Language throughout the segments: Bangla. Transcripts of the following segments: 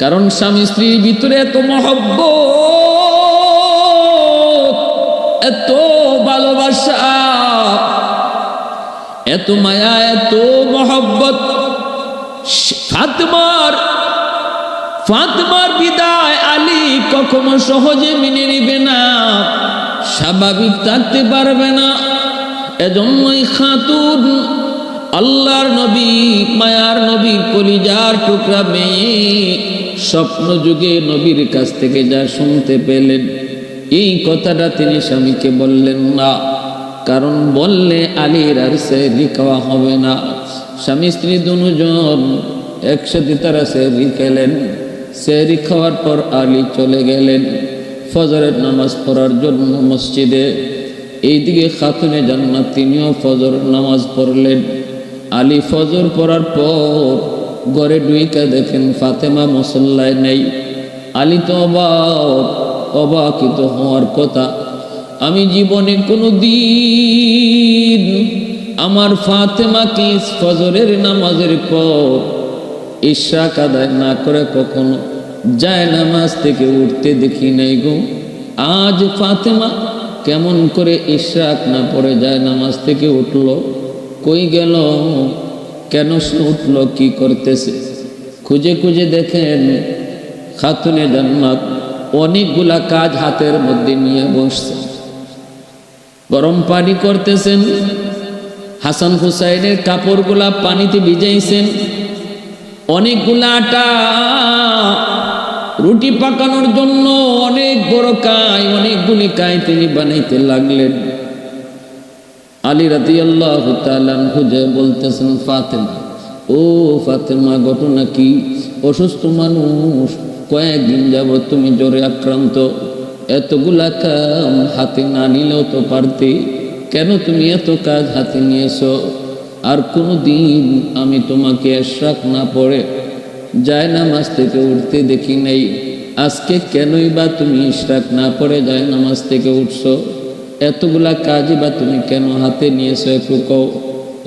কারণ স্বামী স্ত্রীর ভিতরে এত মহব্ব এত ভালোবাসা, এত মায়া, এত মহব্বত। ফাতমার ফাতমার বিদায় আলী কখনো সহজে মেনে নিবে না, স্বাভাবিক থাকতে পারবে না। এজন্যই খাতুন আল্লাহর নবী, মায়ার নবী, কলিজার টুকরা মেয়ে, স্বপ্ন যুগে নবীর কাছ থেকে যা শুনতে পেলেন, এই কথাটা তিনি স্বামীকে বললেন না। কারণ বললে আলীর আর সে খাওয়া হবে না। স্বামী, স্ত্রী দুজন একসাথে তারা সেহরি খেলেন সেহরি খাওয়ার পর আলী চলে গেলেন ফজরের নামাজ পড়ার জন্য মসজিদে। এইদিকে খাতুনে জান্নাত তিনিও ফজর নামাজ পড়লেন। আলী ফজর পড়ার পর ঘরে ডুইকা দেখেন ফাতেমা মুসল্লায় নেই। আলী তো অবাক, অবাকিত হওয়ার কথা। আমি জীবনে কোনো দিন আমার ফাতেমা ফাতেমাকে ফজরের নামাজের পর ইশরাক আদায় না করে কখনো যায় নামাজ থেকে উঠতে দেখি নাই গো। আজ ফাতেমা কেমন করে ইশরাক না পড়ে যায় নামাজ থেকে উঠল? কই গেল? কেন সে উঠল? কি করতেছে? খুঁজে খুঁজে দেখেন খাতুনে জান্নাত অনেকগুলা কাজ হাতের মধ্যে নিয়ে বসছে। গরম পানি করতেছেন। হাসান হুসাইনের কাপড়গুলা পানিতে ভিজাইছেন। অনেকগুলা আটা রুটি পাকানোর জন্য অনেক বড় কায়, অনেকগুলি কাই তিনি বানাইতে লাগলেন। আলী রাতি আল্লাহ খুঁজে বলতেছেন, ফাতেমা, ও ফাতেমা, ঘটনা কি? অসুস্থ মানুষ, কয়েকদিন যাব তুমি জ্বরে আক্রান্ত। এতগুলা কাম হাতে না নিলেও তো পারতে। কেন তুমি এত কাজ হাতে নিয়েছো? আর কোনো দিন আমি তোমাকে এশরাক না পড়ে যায় নামাজ থেকে উঠতে দেখি নেই। আজকে কেনই বা তুমি ইশরাক না পড়ে যায় নামাজ থেকে উঠছো? এতগুলা কাজই বা তুমি কেন হাতে নিয়েছো একটু কও?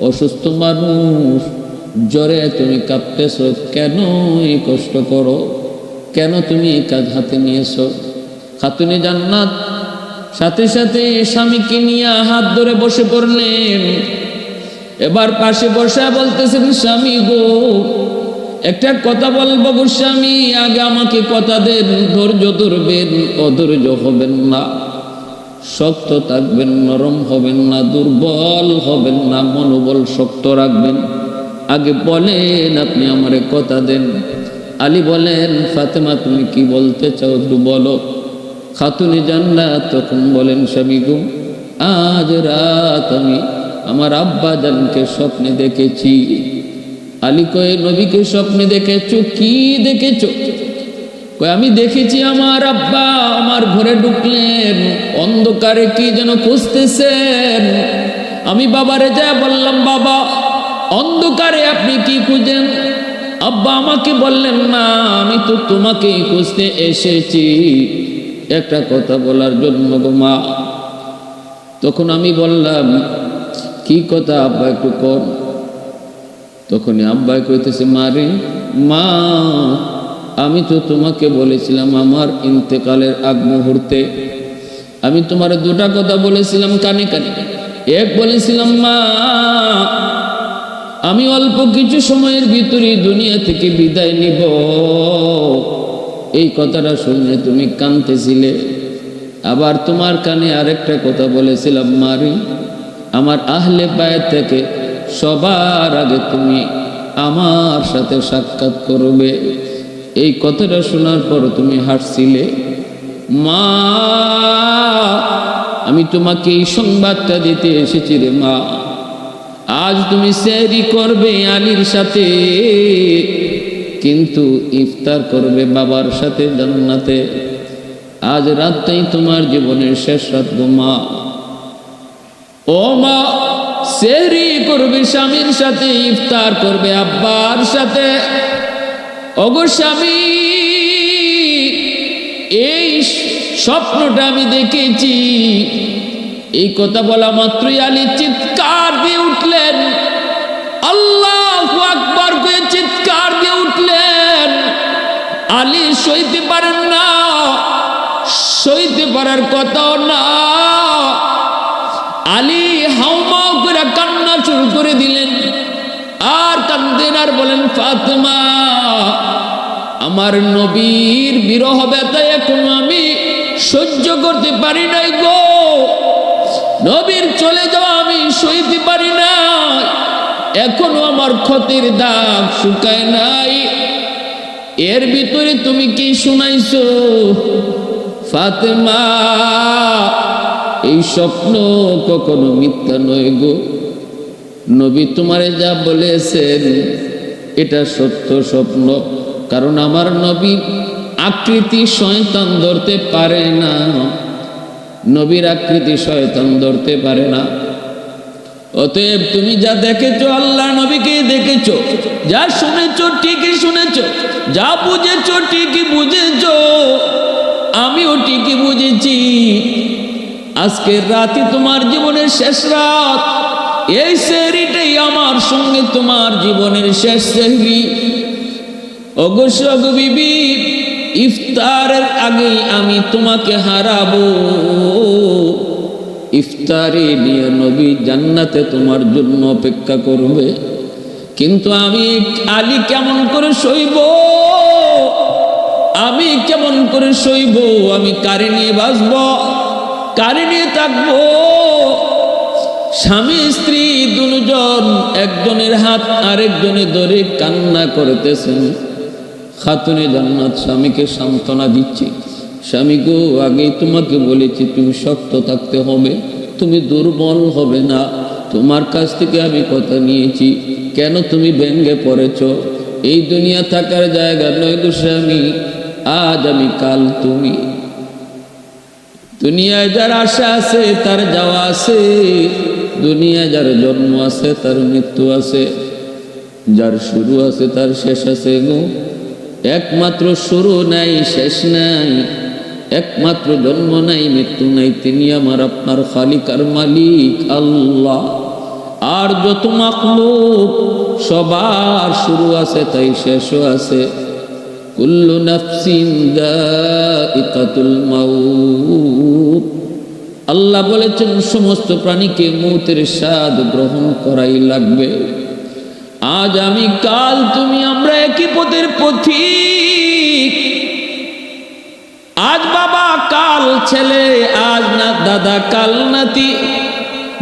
অসুস্থ মানুষ, জ্বরে তুমি কাঁপতেছো কেন এই কষ্ট করো? কেন তুমি এই কাজ হাতে নিয়েছো? খাতুনে জান্নাত, সাথে সাথে স্বামীকে নিয়ে হাত ধরে বসে পড়লেন। এবার পাশে বসে বলতেছেন, স্বামী গো, একটা কথা বলব স্বামী, আগে আমাকে কথা দেন, ধৈর্য ধরবেন, অধৈর্য হবেন না। শক্ত থাকবেন, নরম হবেন না, দুর্বল হবেন না, মনোবল শক্ত রাখবেন। আগে বলেন, আপনি আমারে কথা দেন। আলী বলেন, ফাতেমা, তুমি কি বলতে চাও একটু বলো। খাতুনে জান্নাত তখন বলেন, স্বামী গো, আজ রাত আমি আমার আব্বা জানকে স্বপ্নে দেখেছি। আলী কয়ে, নবীকে স্বপ্নে দেখেছ? কি দেখেছ? আমি দেখেছি আমার আব্বা আমার ঘরে ঢুকলেন, অন্ধকারে কি যেন খুঁজতেছেন? আমি বাবারে যা বললাম, বাবা, অন্ধকারে আপনি কি খুঁজেন? আব্বা আমাকে বললেন, না, আমি তো তোমাকেই খুঁজতে এসেছি। একটা কথা বলার জন্য গো মা। তখন আমি বললাম, কি কথা আব্বা একটু কর তখনই আব্বাই কইতেছে মারে মা আমি তো তোমাকে বলেছিলাম আমার ইন্তেকালের আগ মুহূর্তে। আমি তোমার দুটা কথা বলেছিলাম কানে কানে। এক বলেছিলাম, মা, আমি অল্প কিছু সময়ের ভিতরে দুনিয়া থেকে বিদায় নিব। এই কথাটা শুনে তুমি কানতেছিলে আবার তোমার কানে আরেকটা কথা বলেছিলাম, মারি, আমার আহলে পায়ের থেকে সবার আগে তুমি আমার সাথে সাক্ষাৎ করবে। এই কথাটা শোনার পর তুমি হাসছিলে, মা, আমি তোমাকে এই সংবাদটা দিতে এসেছি রে মা। আজ তুমি সেরি করবে আলীর সাথে, কিন্তু ইফতার করবে বাবার সাথে জান্নাতে। আজ রাতটাই তোমার জীবনের শেষ রাত গো মা। ও মা সেরি করবে স্বামীর সাথে, ইফতার করবে আব্বার সাথে। অগো স্বামী, এই স্বপ্নটা আমি দেখেছি। এই কথা বলা মাত্রই আলী চিৎকার দিয়ে উঠলেন। আল্লাহ আকবার করে চিৎকার দিয়ে উঠলেন। আলী সইতে পারেন না, সইতে পারার কথাও না। আলী হাউমাউ করে কান্না শুরু করে দিলেন। আর কান্দেন আর বলেন, ফাতেমা আমার নবীর বিরহ ব্যথা এখন আমি সহ্য করতে পারি নাই গো। নবীর চলে যাওয়া আমি সইতে পারি না এখনও আমার ক্ষতির দাগ শুকায় নাই। এর ভিতরে তুমি কি শুনাইছ? ফাতেমা, এই স্বপ্ন কখনো মিথ্যা নয় গো। নবী তোমারে যা বলেছেন, এটা সত্য স্বপ্ন। কারণ আমার নবী আকৃতি শয়তান ধরতে পারে না। নবীর আকৃতি শয়তান ধরতে পারে না। অতএব তুমি যা দেখেছ, আল্লাহ নবীকে দেখেছ, যা শুনেছো, ঠিকই শুনেছো, যা বুঝেছ, ঠিকই বুঝেছ, আমিও ঠিকই বুঝেছি। আজকের রাতে তোমার জীবনের শেষ রাত, এই সেহরিটাই আমার সঙ্গে তোমার জীবনের শেষ সেহরি। অবশ্য বিবি, ইফতারের আগেই আমি তোমাকে হারাবো। ইফতারে নিয়ে নবী জান্নাতে তোমার জন্য অপেক্ষা করবে। কিন্তু আমি আলী কেমন করে সইব? আমি কেমন করে সইব? আমি কারে নিয়ে বাঁচব? কারে নিয়ে থাকব? স্বামী, স্ত্রী, দুজন, একজনের হাত আরেকজনে ধরে কান্না করতেছেন। খাতুনে জান্নাত স্বামীকে সান্ত্বনা দিচ্ছে। স্বামী গো আগেই তোমাকে বলেছি, তুমি শক্ত থাকতে হবে, তুমি দুর্বল হবে না। তোমার কাছ থেকে আমি কথা নিয়েছি, কেন তুমি ব্যঙ্গে পড়েছ? এই দুনিয়া থাকার জায়গা নয় তো স্বামী, আজ আমি কাল তুমি। দুনিয়ায় যার আশা আছে, তার যাওয়া আছে। দুনিয়ায় যার জন্ম আছে, তার মৃত্যু আছে। যার শুরু আছে, তার শেষ আছে গো। একমাত্র শুরু নাই, শেষ নাই, একমাত্র জন্ম নাই, মৃত্যু নাই। তিনি আমার আপনার খালিকার মালিক, আল্লাহ। আর যত মাখলুক, সবার শুরু আছে, তাই শেষও আছে। কুল্লু নাফসিন আল্লাহ বলেছেন, সমস্ত প্রাণীকে মৌতের স্বাদ গ্রহণ করাই লাগবে। আজ আমি, কাল তুমি, আমরা একই পথের পথিক। আজ বাবা, কাল ছেলে, আজ না দাদা, কাল নাতি।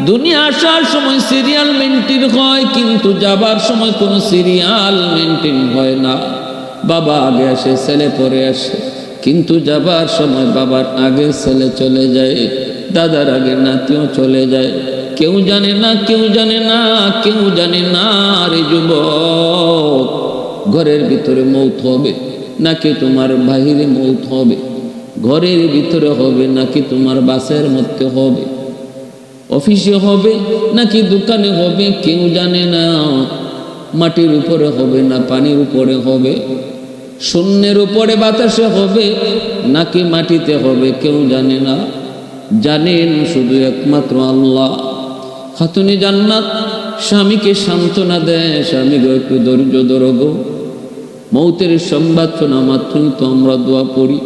দুনিয়া আসার সময় সিরিয়াল মেনটেন হয়, কিন্তু যাবার সময় কোনো সিরিয়াল মেনটেন হয় না। বাবা আগে আসে, ছেলে পরে আসে। কিন্তু যাবার সময় বাবার আগে ছেলে চলে যায়, দাদার আগে নাতিও চলে যায়। কেউ জানে না, কেউ জানে না, কেউ জানে না রে যুবক। ঘরের ভিতরে মৌত হবে, নাকি তোমার বাহিরে মৌত হবে? ঘরের ভিতরে হবে, নাকি তোমার বাসের মধ্যে হবে? অফিসে হবে, নাকি দোকানে হবে, কেউ জানে না। মাটির উপরে হবে না, পানির উপরে হবে? শূন্যের উপরে বাতাসে হবে, নাকি মাটিতে হবে, কেউ জানে না। জানেন শুধু একমাত্র আল্লাহ। খাতুনি জান্নাত, স্বামীকে সান্ত্বনা দেয়, স্বামী গো, একটু ধৈর্য ধরব মৌতের সংবাদ শোনা মাত্রই তো আমরা দোয়া পড়ি।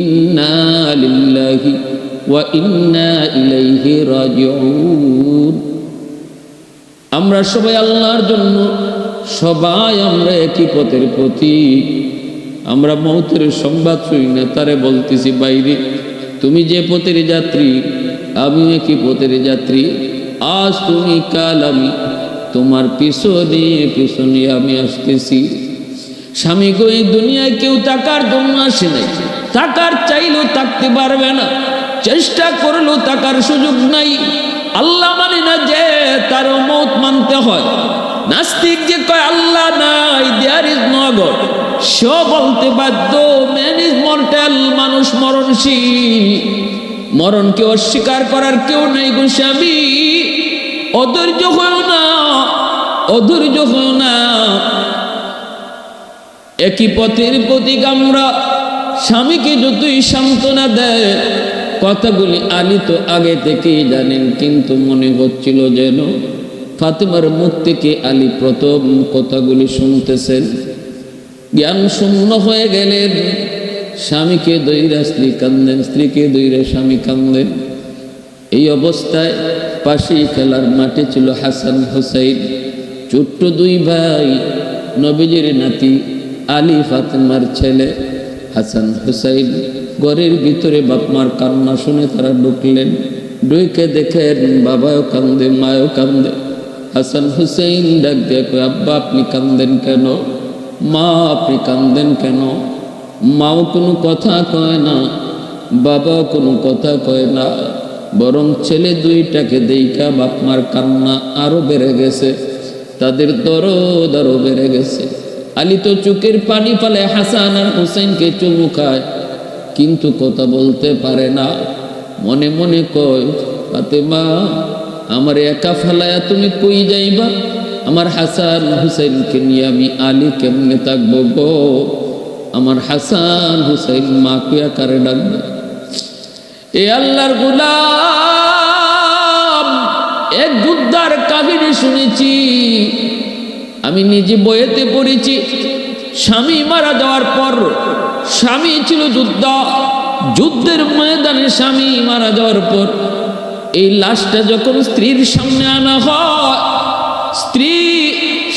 ইন্না লিল্লাহি ওয়া ইন্না ইলাইহি রাজিউন। আমরা সবাই আল্লাহর জন্য, সবাই আমরা একই পথের প্রতি আমরা মৌতের সংবাদ শুই না, তারে বলতেছি, বাইরে, তুমি যে পথের যাত্রী আমি একই পথের যাত্রী। আজ তুমি কাল আমি তোমার পিছনে পিছনে আমি আসতেছি। স্বামী গো, এই দুনিয়ায় কেউ টাকার জন্য আসে নাই। টাকার চাইলেও থাকতে পারবে না। চেষ্টা করলেও টাকার সুযোগ নাই। আল্লাহ মানে না যে তার মত মানতে হয়। নাস্তিক যে কয়, আল্লাহ নাই দেয়ার ইজ নো গড সে বলতে বাধ্য ম্যান ইজ মর্টাল মানুষ মরণশীল। মরণকে অস্বীকার করার কেউ নেই গো স্বামী। অধৈর্য হয়েও না, অধৈর্য হয়েও না। একই পথের প্রতীক আমরা, স্বামীকে যতই সান্ত্বনা দেয়, কথাগুলি আলী তো আগে থেকেই জানেন, কিন্তু মনে হচ্ছিল যেন ফাতেমার মুখ থেকে আলী প্রথম কথাগুলি শুনতেছেন। জ্ঞান শূন্য হয়ে গেলেন, স্বামীকে দৈরা স্ত্রী কান্দেন স্ত্রীকে দৈরা স্বামী কান্দেন এই অবস্থায় পাশেই খেলার মাঠে ছিল হাসান হুসাইন ছোট্ট দুই ভাই নবীজির নাতি আলী ফাতেমার ছেলে হাসান হুসাইন। ঘরের ভিতরে বাপমার কান্না শুনে তারা ঢুকলেন। ঢুকে দেখেন বাবাও কান্দে মায়ও কান্দে। হাসান হুসাইন ডাক কয়, আব্বা আপনি কান্দেন কেন? মা আপনি কান্দেন কেন? মাও কোনো কথা কয় না বাবাও কোনো কথা কয় না। বরং ছেলে দুইটাকে দেইকা বাপমার কান্না আরও বেড়ে গেছে, তাদের দরদ আরও বেড়ে গেছে। আলী তো চোখের পানি পালে হাসান আর হুসেনকে চুমু খায়, কিন্তু কথা বলতে পারে না। মনে মনে কয় তাতে মা আমার একা ফালায়া তুমি কই যাইবা? আমার হাসান হুসাইনকে নিয়ে আমি আলী কেমনে থাকব গো? আমার হাসান হুসাইন মা কুয়া কারে ডাকবে। এ আল্লাহর গুলাম এক যুদ্ধার কাহিনী শুনেছি। আমি নিজে বইয়েতে পড়েছি। স্বামী মারা যাওয়ার পর স্বামী ছিল যুদ্ধ। যুদ্ধের ময়দানে স্বামী মারা যাওয়ার পর এই লাশটা যখন স্ত্রীর সামনে আনা হয়, স্ত্রী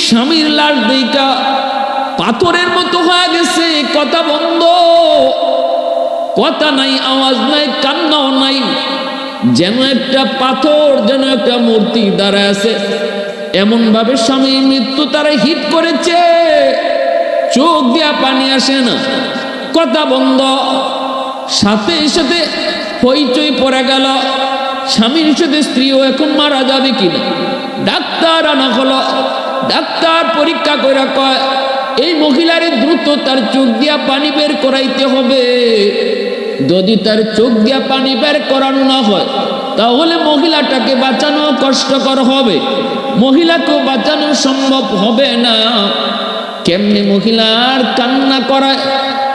স্বামীর লাশ দেখা পাথরের মতো হয়ে গেছে, কথা বন্ধ। কথা নাই, আওয়াজ নাই, কান্নাও নাই। যেন একটা পাথর, যেন একটা মূর্তি দাঁড়ায় আছে। এমন ভাবে স্বামী মৃত্যু তারা হিট করেছে। চোখ দিয়া পানি আসে না। কথা বন্ধ। সাথে সাথে হইচই পড়ে গেল। স্বামীর সাথে স্ত্রীও এখন মারা যাবে কিনা? ডাক্তার আনা হলো। ডাক্তার পরীক্ষা করে কয়, এই মহিলারে দ্রুত তার চোখ দিয়া পানি বের করাইতে হবে। যদি তার চোখ দিয়া পানি বের করানো না হয়, তাহলে মহিলাটাকে বাঁচানো কষ্টকর হবে। মহিলাকে বাঁচানো সম্ভব হবে না। কেমনে মহিলার কান্না করায়?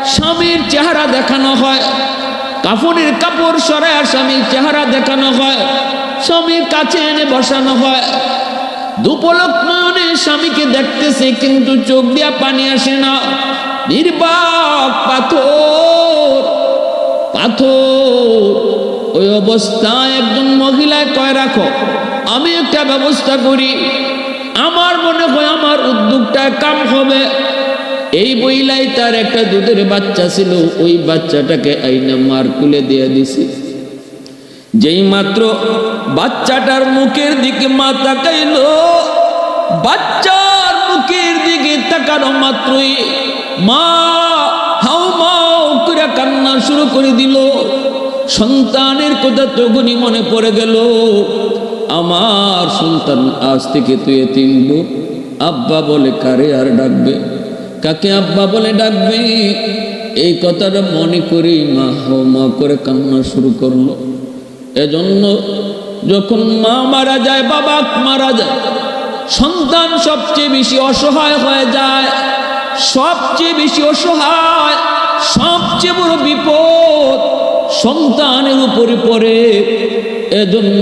স্বামীর চেহারা দেখানো হয়। কাপড়ের কাপড় সরায় স্বামীর চেহারা দেখানো হয়। স্বামীর কাছে এনে বসানো হয়। দুপলক নয়নে স্বামীকে দেখতেছে, কিন্তু চোখ দিয়া পানি আসে না। নির্বাক পাথর পাথর। ওই অবস্থায় একজন মহিলায় কয়, রাখো, আমি একটা ব্যবস্থা করি। আমার মনে হয় আমার উদ্যোগটা কাম হবে। এই বইলাই তার একটা দুধের বাচ্চা ছিল, ওই বাচ্চাটাকে আইনা মার কুলে দিয়ে দিছি। যেই মাত্র বাচ্চাটার মুখের দিকে মা তাকাইল, বাচ্চার মুখের দিকে তাকানো মাত্রই মা হাও মাও করে কান্না শুরু করে দিল। সন্তানের কথা তখনই মনে পড়ে গেল, আমার সন্তান আজ থেকে তুই তিনব আব্বা বলে কারে আর ডাকবে? কাকে আব্বা বলে ডাকবে? এই কথাটা মনে করি মা হাও মা করে কান্না শুরু করল। এজন্য যখন মা মারা যায়, বাবা মারা যায়, সন্তান সবচেয়ে বেশি অসহায় হয়ে যায়, সবচেয়ে বেশি অসহায় সবচেয়ে বড় বিপদ সন্তানের উপরে পড়ে। এজন্য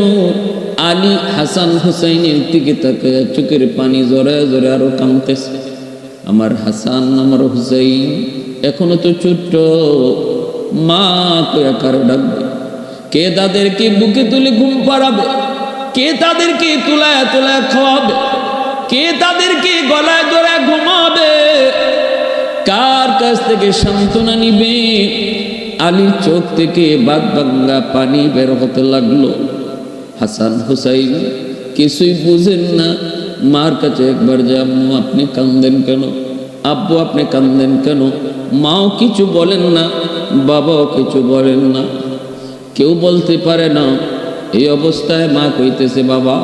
আলী হাসান হুসাইনের দিকে তাকে চোখের পানি জড়ায় জড়ে আরও কামতেছে আমার হাসান, আমার হুসাইন, এখনও তো ছোট্ট। মা তো একার ডাকবে কে তাদেরকে বুকে তুলে ঘুম পাড়াবে? কে তাদেরকে তুলায় তুলায় খাওয়াবে? কে তাদেরকে গলায় জড়ায় ঘুমাবে? কার কাছ থেকে সান্ত্বনা নিবে? আলীর চোখ থেকে বাদ পানি বের হতে লাগল। হাসান হুসাইন কিছুই বুঝেন না। মার কাছে একবার যে, আম্মু, আপনি কান্দেন কেন? আব্বু, আপনি কান্দেন কেন? মাও কিছু বলেন না, বাবাও কিছু বলেন না। কেউ বলতে পারে না, এই অবস্থায় মা কইতেছে, বাবা,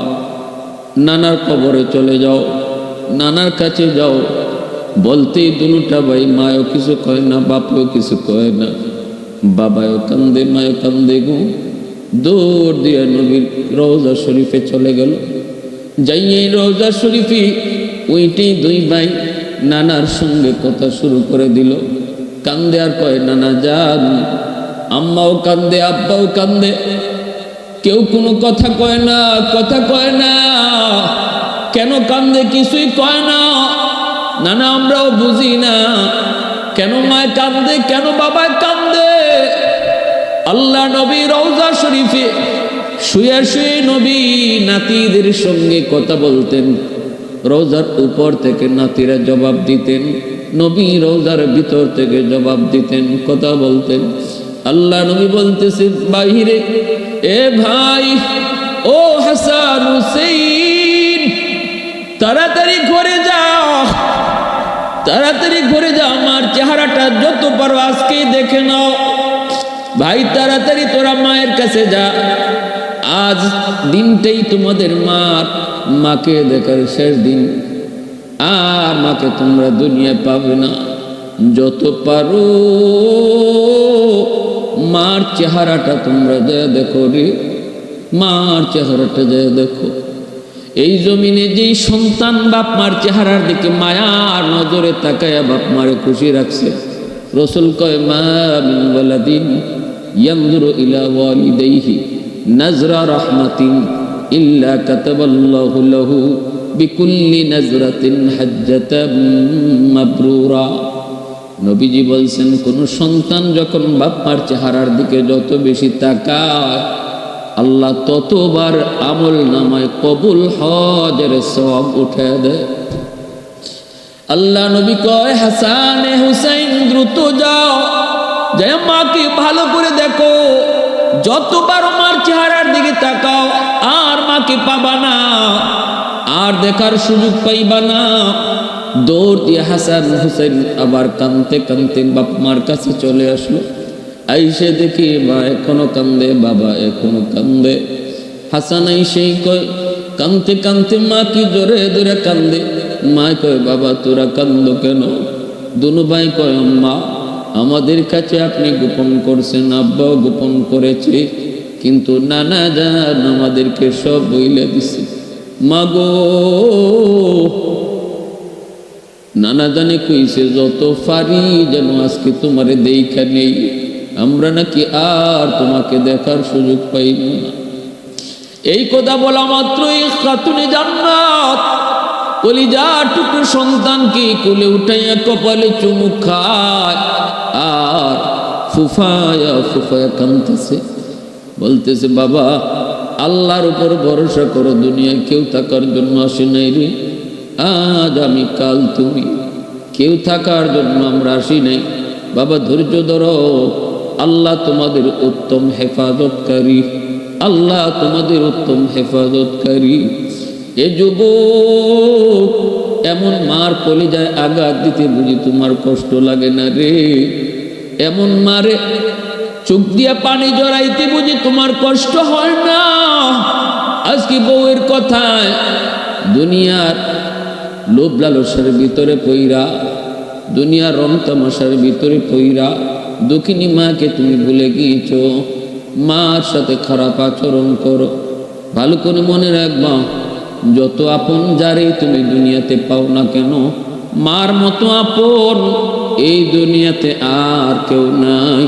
নানার কবরে চলে যাও, নানার কাছে যাও বলতেই দুটা ভাই মায়ও কিছু কয় না, বাপও কিছু কয় না। বাবাও কান্দে, মায়ও কান্দে গো। দৌড় দিয়ে নবীর রোজা শরীফে চলে গেল। যাইয়ে রোজা শরীফি ওইটি দুই ভাই নানার সঙ্গে কথা শুরু করে দিল। কান্দে আর কয়, নানা যান আম্মাও কান্দে, আব্বাও কান্দে। কেউ কোনো কথা কয় না, কথা কয় না। কেন কান্দে, কিছুই কয় না। না না আমরাও বুঝি না। কেন মায় কান্দে, কেন বাবা কান্দে? আল্লাহ নবী রওজা শরীফে শুয়ে শুয়ে নবী নাতিদের সঙ্গে কথা বলতেন। রোজার উপর থেকে নাতিরা জবাব দিতেন, নবী রোজার ভিতর থেকে জবাব দিতেন, কথা বলতেন। আল্লাহ নবী বলতেছে বাহিরে, এ ভাই, ও হাসান হুসেইন, তাড়াতাড়ি করে যাও। তাড়াতাড়ি ঘরে যাও আমার চেহারাটা যত পারো আজকে দেখে নাও। ভাই, তাড়াতাড়ি তোরা মায়ের কাছে যা। আজ দিনটাই তোমাদের মার, মাকে দেখার শেষ দিন। আর মাকে তোমরা দুনিয়া পাবে না। যত পারো, মার চেহারাটা তোমরা যা দেখো রে, মার চেহারাটা যা দেখো। এই জমিনে যেই সন্তান বাপ মার চেহারার দিকে মায়ার নজরে তাকায় বাপ মারে খুশি রাখছে। রসুল বিকুল্লি নবীজি বলছেন, কোন সন্তান যখন বাপ মার চেহারার দিকে যত বেশি তাকায় আল্লাহ ততবার আমল নামায় কবুল হজের সব উঠে দেয়। আল্লাহ নবী কয়, হাসান হুসাইন, দ্রুত যাও। যে মাকে ভালো করে দেখো। যতবার মার চেহারার দিকে তাকাও, আর মাকে পাবা না। আর দেখার সুযোগ পাইবা না। দৌড় দিয়ে হাসান হুসেন আবার কানতে কানতে বাপ মার কাছে চলে আসলো। আইসে দেখি মা এখনও কান্দে, বাবা এখনও কান্দে। হাসান আইসেই কয়, কানতে কানতে মা কি জোরে জোরে কান্দে? মা কয়, বাবা তোরা কান্দ কেন? দুনু ভাই কয় মা আমাদের কাছে আপনি গোপন করছেন, আব্বাও গোপন করেছে। কিন্তু নানা যান আমাদেরকে সব বইলে দিছে। মাগো নানা জানে কইছে, যত ফারি যেন আজকে তোমারে দেইখা নেই। আমরা নাকি আর তোমাকে দেখার সুযোগ পাইব না। এই কথা বলা মাত্রই খাতুনে জান্নাত কলিজা টুকু সন্তানকে কোলে উঠাইয়া কপালে চুমু খায় আর ফুফায়া ফুফায়া কানতেছে বলতেছে, বাবা, আল্লাহর উপর ভরসা করো দুনিয়া কেউ থাকার জন্য আসে নাই রে। আজ আমি, কাল তুমি। কেউ থাকার জন্য আমরা আসি নাই। বাবা, ধৈর্য ধরো। আল্লাহ তোমাদের উত্তম হেফাজতকারী। আল্লাহ তোমাদের উত্তম হেফাজতকারী। এ যুব এমন মার কলে যায় আঘাত দিতে বুঝি তোমার কষ্ট লাগে না রে। এমন মারে চোখ দিয়া পানি জড়াইতে বুঝি তোমার কষ্ট হয় না। আজকে বউয়ের কথায় দুনিয়ার লোভ লালসার ভিতরে পইরা দুনিয়ার রং তামাশার ভিতরে পইরা দক্ষিণী মাকে তুমি ভুলে গিয়েছ। মার সাথে খারাপ আচরণ করো। ভালো করে মনে রাখবা, যত আপন যারে তুমি দুনিয়াতে পাও না কেন, মার মতো আপন এই দুনিয়াতে আর কেউ নাই,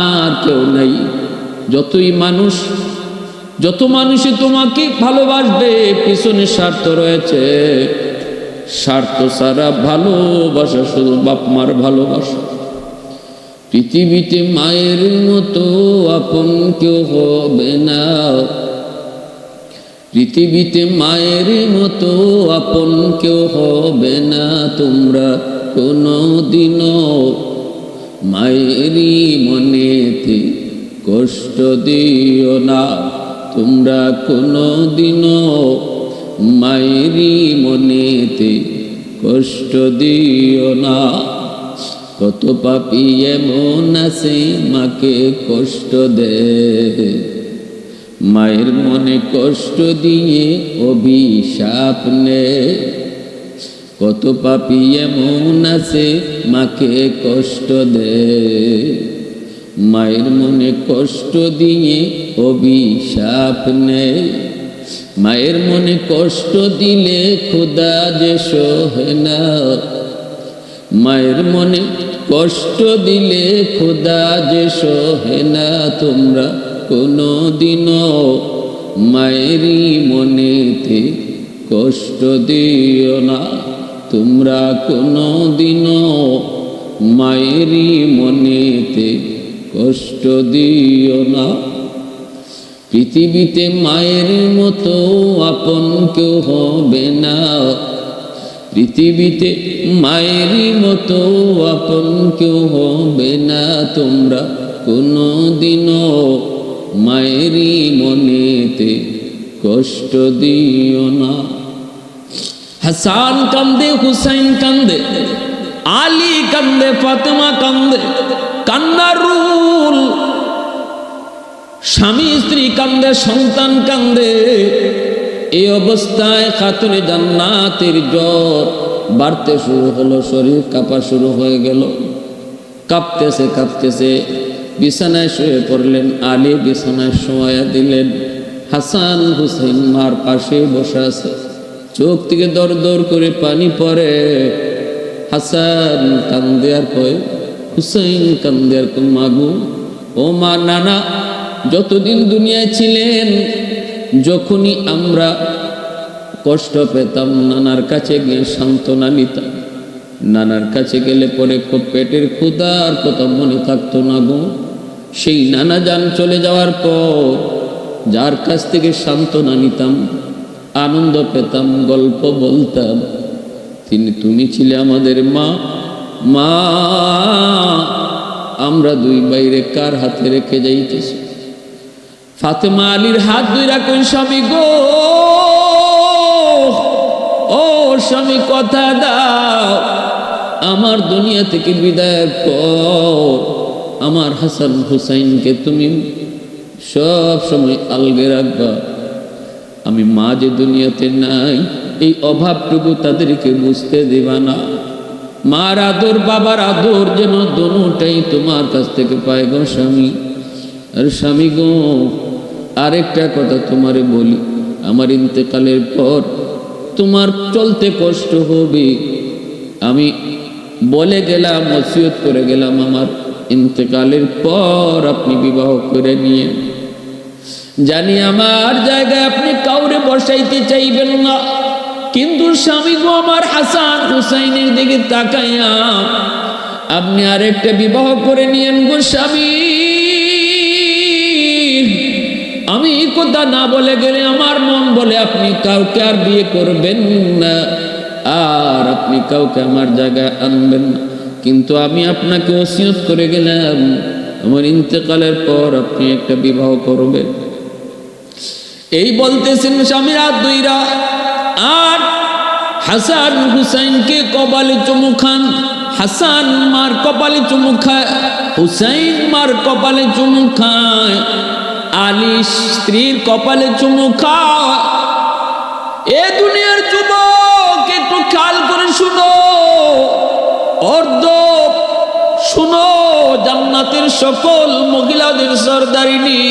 আর কেউ নাই। যতই মানুষ, যত মানুষই তোমাকে ভালোবাসবে, পিছনে স্বার্থ রয়েছে। স্বার্থ সারা ভালোবাসা শুধু বাপ মার ভালোবাসা। পৃথিবীতে মায়ের মতো আপন কেউ হবে না। পৃথিবীতে মায়ের মতো আপন কেউ হবে না। তোমরা কোনো দিনও মায়েরই মনেতে কষ্ট দিও না। তোমরা কোনো দিনও মায়েরই মনেতে কষ্ট দিও না। কত পাপি এমন আছে, মাকে কষ্ট দেয় মায়ের মনে কষ্ট দিয়ে অভিশাপ নে। কত পাপি এমন আছে, মাকে কষ্ট দে। মায়ের মনে কষ্ট দিয়ে অভিশাপ নে। মায়ের মনে কষ্ট দিলে খোদা যে সহে না। মায়ের মনে কষ্ট দিলে খোদা যে সহে না। তোমরা কোনো দিনও মায়েরই মনেতে কষ্ট দিও না। তোমরা কোনো দিনও মায়েরই মনেতে কষ্ট দিও না। পৃথিবীতে মায়ের মতো আপন কেউ হবে না। পৃথিবীতে মায়েরই মতো আপন কেউ হবে না। তোমরা কোনো দিনও মায়েরই মনেতে কষ্ট দিও না। হাসান কান্দে, হুসাইন কান্দে, আলী কান্দে, ফাতেমা কান্দে কান্নার রুল স্বামী স্ত্রী কান্দে, সন্তান কান্দে, এই অবস্থায় খাতুনে জান্নাতের জ্বর বাড়তে শুরু হলো, শরীর কাঁপা শুরু হয়ে গেল। কাঁপতেছে কাঁপতেছে, বিছানায় শুয়ে পড়লেন, আলী বিছানায় শোয়া দিলেন, হাসান হুসেন মার পাশে বসে আছে। চোখ থেকে দর দর করে পানি পড়ে। হাসান কান্দে আর কয় হুসাইন কান্দে আর মাগু, ও মা, নানা যতদিন দুনিয়ায় ছিলেন, যখনই আমরা কষ্ট পেতাম, নানার কাছে গিয়ে সান্ত্বনা নিতাম। নানার কাছে গেলে পরে পেটের ক্ষুদার কথা মনে থাকতো না গো। সেই নানা যান চলে যাওয়ার পর যার কাছ থেকে সান্ত্বনা নিতাম, আনন্দ পেতাম, গল্প বলতাম, তিনি তুমি ছিলে আমাদের মা। মা, আমরা দুই বাইরে কার হাতে রেখে যাইতেছি? ফাতেমা আলীর হাত দুই রাখুন, স্বামী গো। ও স্বামী, কথা দাও। আমার দুনিয়া থেকে বিদায়ের পর আমার হাসান হুসাইনকে তুমি সব সময় আলগে রাখবা। আমি মা যে দুনিয়াতে নাই, এই অভাবটুকু তাদেরকে বুঝতে দেবা না। মার আদর, বাবার আদর যেন দোনোটাই তোমার কাছ থেকে পায় গো স্বামী। আর স্বামী গো আরেকটা কথা তোমারে বলি, আমার ইন্তেকালের পর তোমার চলতে কষ্ট হবে। আমি বলে গেলাম ওসিয়ত করে গেলাম, আমার ইন্তেকালের পর আপনি বিবাহ করে নিয়ে। জানি আমার জায়গায় আপনি কাউরে বসাইতে চাইবেন না, কিন্তু স্বামী গো আমার হাসান হুসাইনের দিকে তাকাইয়া আপনি আরেকটা বিবাহ করে নিয়েন গো স্বামী। আমি কথা না বলে গেলে আমার মন বলে আপনি কাউকে আর বিয়ে করবেন না। আর আপনি কাউকে আমার জায়গায় আনবেন না। কিন্তু আমি আপনাকে ওসিয়ত করে গেলাম, আমার ইন্তেকালের পর আপনি একটা বিবাহ করবেন। এই বলতেছেন স্বামীরা দুইরা, আর হাসান হুসাইনকে কপালে চুমু খান। হাসান মার কপালে চুমু খায়, হুসাইন মার কপালে চুমু খায়। আলী স্ত্রীর কপালে চুমু খায় এ দুনিয়ার যুবক, একটু খেয়াল করে শুনো। অর্ধ শুনো, জান্নাতের সকল মহিলাদের সর্দারিনী।